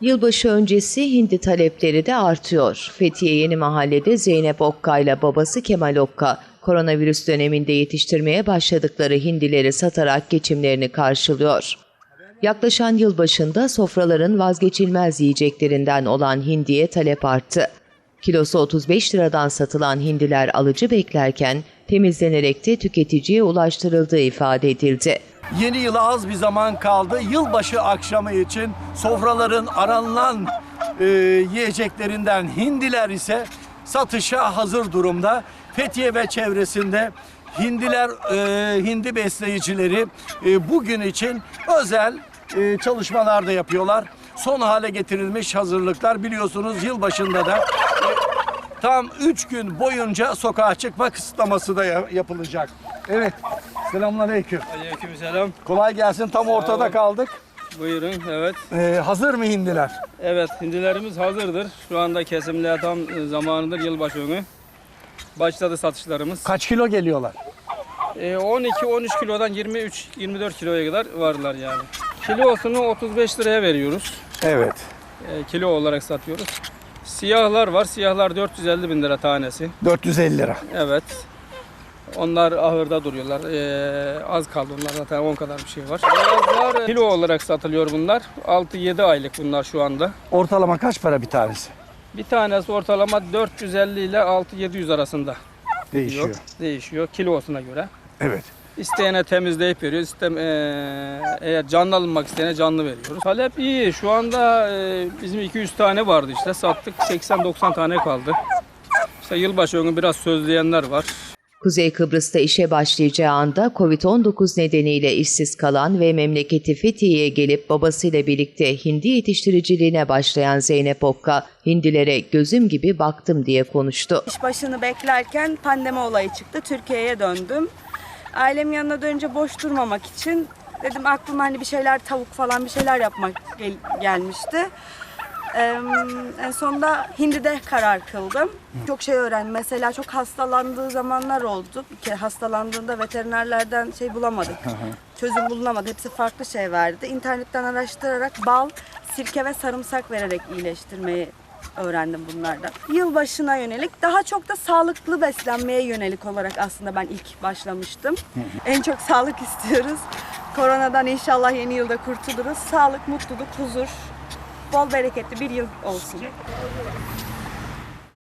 Yılbaşı öncesi hindi talepleri de artıyor. Fethiye Yeni Mahalle'de Zeynep Okka ile babası Kemal Okka, koronavirüs döneminde yetiştirmeye başladıkları hindileri satarak geçimlerini karşılıyor. Yaklaşan yılbaşında sofraların vazgeçilmez yiyeceklerinden olan hindiye talep arttı. Kilosu 35 liradan satılan hindiler alıcı beklerken temizlenerek de tüketiciye ulaştırıldığı ifade edildi. Yeni yıla az bir zaman kaldı. Yılbaşı akşamı için sofraların aranılan e, yiyeceklerinden hindiler ise satışa hazır durumda. Fethiye ve çevresinde hindiler, e, hindi besleyicileri e, bugün için özel e, çalışmalar da yapıyorlar. Son hale getirilmiş hazırlıklar biliyorsunuz yılbaşında da e, tam 3 gün boyunca sokağa çıkma kısıtlaması da ya- yapılacak. Evet. Selamünaleyküm. Aleykümselam. Kolay gelsin. Tam ortada kaldık. Buyurun. Evet. Ee, hazır mı hindiler? Evet, hindilerimiz hazırdır. Şu anda kesimliğe tam e, zamanıdır yılbaşı günü. Başladı satışlarımız. Kaç kilo geliyorlar? E, 12-13 kilodan 23-24 kiloya kadar varlar yani. Kilosunu 35 liraya veriyoruz. Evet. E, kilo olarak satıyoruz. Siyahlar var. Siyahlar 450 bin lira tanesi. 450 lira. Evet. Onlar ahırda duruyorlar. E, az kaldı onlar zaten 10 kadar bir şey var. Beyazlar e, kilo olarak satılıyor bunlar. 6-7 aylık bunlar şu anda. Ortalama kaç para bir tanesi? Bir tanesi ortalama 450 ile 6-700 arasında Değişiyor. diyor. Değişiyor kilosuna göre. Evet. İsteyene temizleyip veriyoruz. İstem, eee, eğer canlı alınmak isteyene canlı veriyoruz. Talep iyi. Şu anda eee, bizim 200 tane vardı işte. Sattık 80-90 tane kaldı. İşte yılbaşı önü biraz sözleyenler var. Kuzey Kıbrıs'ta işe başlayacağı anda Covid-19 nedeniyle işsiz kalan ve memleketi Fethiye'ye gelip babasıyla birlikte hindi yetiştiriciliğine başlayan Zeynep Okka, hindilere gözüm gibi baktım diye konuştu. İş başını beklerken pandemi olayı çıktı. Türkiye'ye döndüm. Ailem yanına dönünce boş durmamak için dedim aklıma hani bir şeyler tavuk falan bir şeyler yapmak gel- gelmişti. Ee, en sonunda hindide karar kıldım. Çok şey öğrendim. Mesela çok hastalandığı zamanlar oldu. Kere hastalandığında veterinerlerden şey bulamadık. Çözüm bulunamadı. Hepsi farklı şey verdi. İnternetten araştırarak bal, sirke ve sarımsak vererek iyileştirmeyi öğrendim bunlardan. Yılbaşına yönelik daha çok da sağlıklı beslenmeye yönelik olarak aslında ben ilk başlamıştım. en çok sağlık istiyoruz. Koronadan inşallah yeni yılda kurtuluruz. Sağlık, mutluluk, huzur, bol bereketli bir yıl olsun.